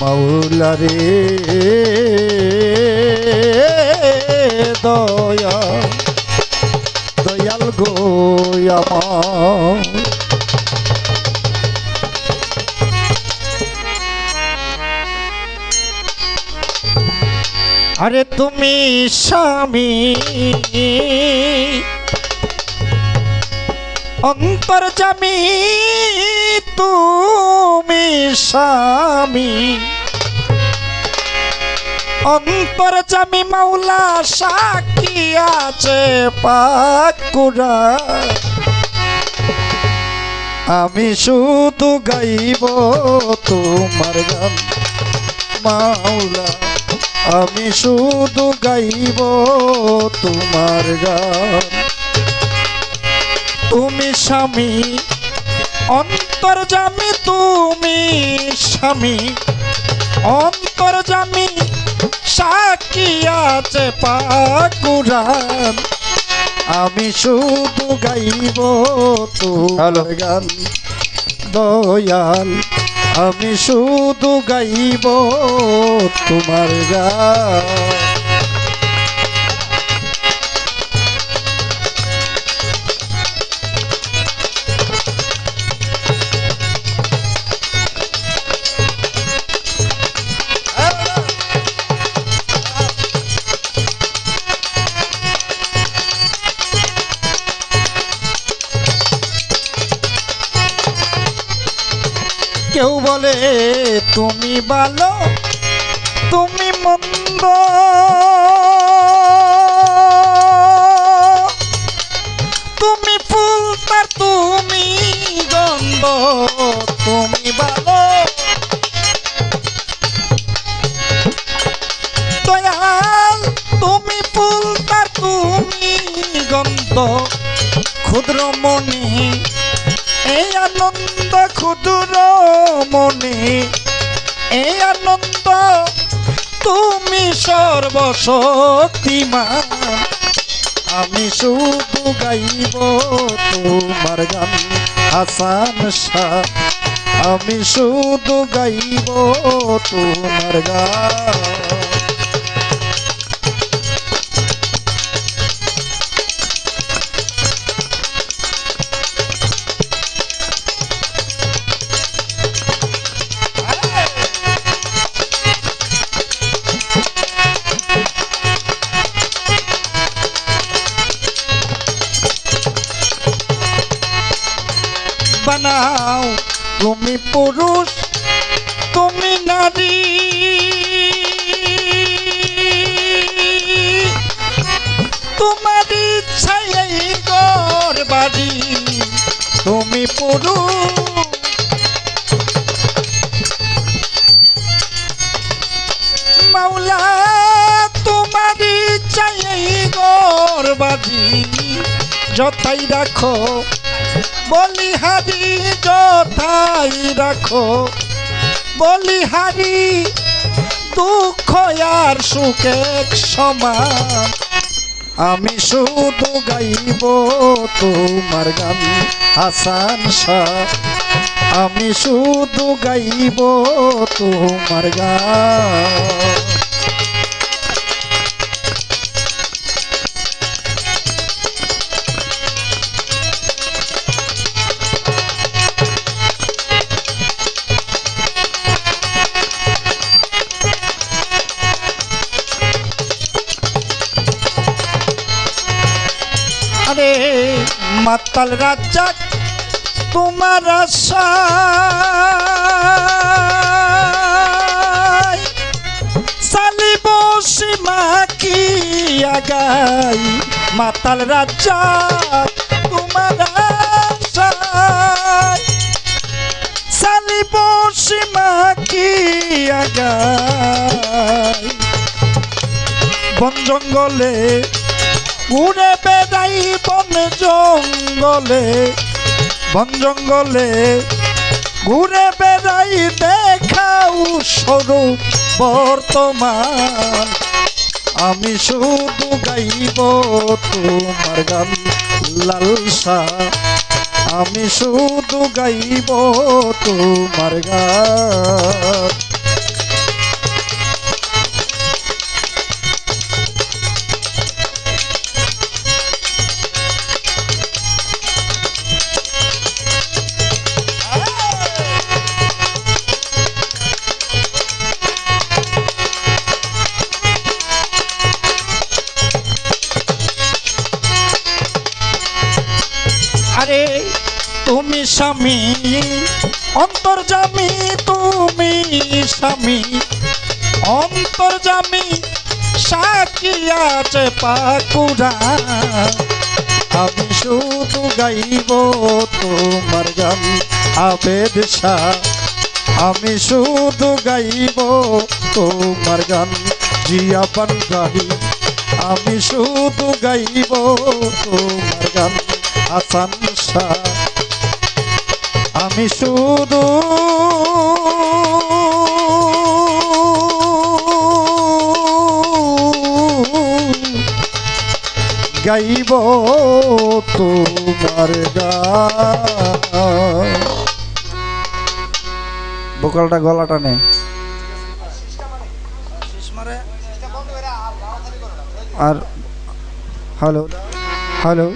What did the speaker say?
মাওলারে দয়া। দয়াল গো আমার। আরে তুমি স্বামী অন্তর জামি তুমি স্বামী। অন্তর জামি মাওলা, সাক্ষী আছে পাকুরা আমি শুধু গাইব তোমার গান, মাওলা। আমি শুধু গাইব তোমার গান। তুমি স্বামী, অন্তর জামি তুমি স্বামী, অন্তর জামি সাক্ষী আছে পাকুরান। আমি শুধু গাইব তোমার গান দয়াল। আমি শুধু গাইব তোমার গান। বলে, তুমি ভালো, তুমি মন্দ। তুমি ফুল তার তুমি গন্ধ, তুমি ভালো। দয়াল, তুমি ফুল তার তুমি গন্ধ, ক্ষুদ্র মনে, এই আনন্দ ক্ষুদ্র। মনে, এ আনন্দ তুমি সর্বশক্তিমান। আমি শুধু গাইব তোমার গান শাহ। আমি শুধু গাইব তোমার গান। বানাও। তুমি পুরুষ তুমি নারী। তোমার ইচ্ছাই ঘর বাড়ি। তুমি পুরুষ। মাওলা যথাই রাখো বলিহারি যথাই রাখো। বলিহারি দুঃখ আর সুখে সমান। আমি শুধু গাইব তোমার গান, হাসান আমি শুধু গাইব তোমার গান। মাতাল রাজ্জাক তোমার আশায় সালিব সীমা কি আগাই? মাতাল রাজ্জাক তোমার সালিব সীমা কি আগাই? বন জঙ্গলে ঘুরে বেড়াই বন জঙ্গলে বন জঙ্গলে। ঘুরে বেড়াই দেখাও স্বরূপ বর্তমান। আমি শুধু গাইব তোমার গান লালসা আমি শুধু গাইব তোমার গান। আরে, তুমি স্বামী অন্তর্জামী তুমি স্বামী। অন্তর্জামী সাক্ষী আছে পাকুড়া। আমি শুধু গাইব তোমার গান, আবেদ আমি শুধু গাইব তোমার গান, জিয়া গাই আমি শুধু গাইব তোমার গান হাসান আমি শুধু গাইব তোমার বোকালটা গলাটা নে আর হ্যালো হ্যালো।